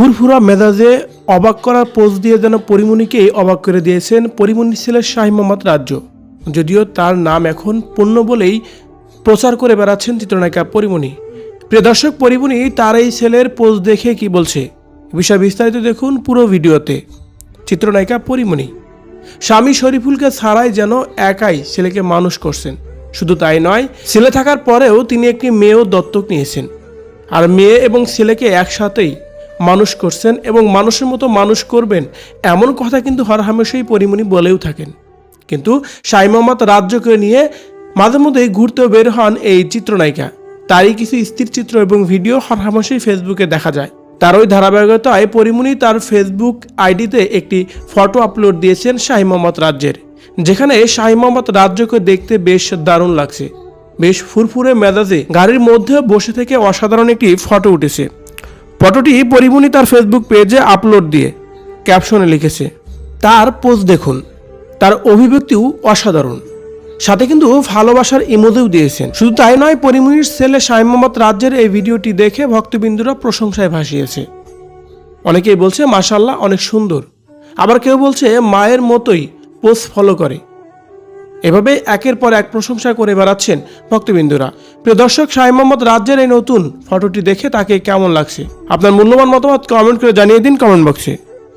ফুরফুরা মেজাজে অবাক করার পোজ দিয়ে যেন পরিমণিকেই অবাক করে দিয়েছেন পরিমণির ছেলে শাহী মোহাম্মদ রাজ্য। যদিও তার নাম এখন পূর্ণ বলেই প্রচার করে বেড়াচ্ছেন চিত্রনায়িকা পরিমণি। প্রিয় দর্শক, পরিমণি তার এই ছেলের পোজ দেখে কি বলছে? বিষয় বিস্তারিত দেখুন পুরো ভিডিওতে। চিত্রনায়িকা পরিমণি, স্বামী শরীফুলকে ছাড়াই যেন একাই ছেলেকে মানুষ করছেন। শুধু তাই নয়, ছেলে থাকার পরেও তিনি একটি মেয়েও দত্তক নিয়েছেন। আর মেয়ে এবং ছেলেকে একসাথেই মানুষ করছেন এবং মানুষের মতো মানুষ করবেন, এমন কথা কিন্তু হরহামেশাই পরিমণি বলেও থাকেন। কিন্তু সাই মোহাম্মদ রাজ্যকে নিয়ে মাঝে মধ্যেই ঘুরতেও বের হন এই চিত্রনায়িকা। তারই কিছু স্থির চিত্র এবং ভিডিও হরহামেশাই ফেসবুকে দেখা যায়। তার ওই ধারাবাহিকতায় পরিমণি তার ফেসবুক আইডিতে একটি ফটো আপলোড দিয়েছেন শাহি মোহাম্মদ রাজ্যের। যেখানে শাহি মোহাম্মদ রাজ্যকে দেখতে বেশ দারুণ লাগছে। বেশ ফুরফুরে মেজাজে গাড়ির মধ্যে বসে থেকে অসাধারণ একটি ফটো উঠেছে। ফটোটি পরিমণি তার ফেসবুক পেজে আপলোড দিয়ে ক্যাপশনে লিখেছে। তার পোস্ট দেখুন। তার অভিব্যক্তিও অসাধারণ। সাথে কিন্তু ভালোবাসার ইমোজেও দিয়েছেন। শুধু তাই নয়, পরিমণির ছেলে মোহাম্মদ রাজ্যের এই ভিডিওটি দেখে ভক্তবিন্দুরা প্রশংসায় ভাসিয়েছে। অনেকেই বলছে মাশাল্লাহ অনেক সুন্দর। আবার কেউ বলছে, মায়ের মতোই পোস্ট ফলো করে। এভাবে একের পর এক প্রশংসা করে বেড়াচ্ছেন ভক্তবিন্দুরা। প্রিয় দর্শক, শাহ মোহাম্মদ রাজ্যের এই নতুন ফটোটি দেখে তাকে কেমন লাগছে? আপনার মূল্যবান মতামত কমেন্ট করে জানিয়ে দিন কমেন্ট বক্সে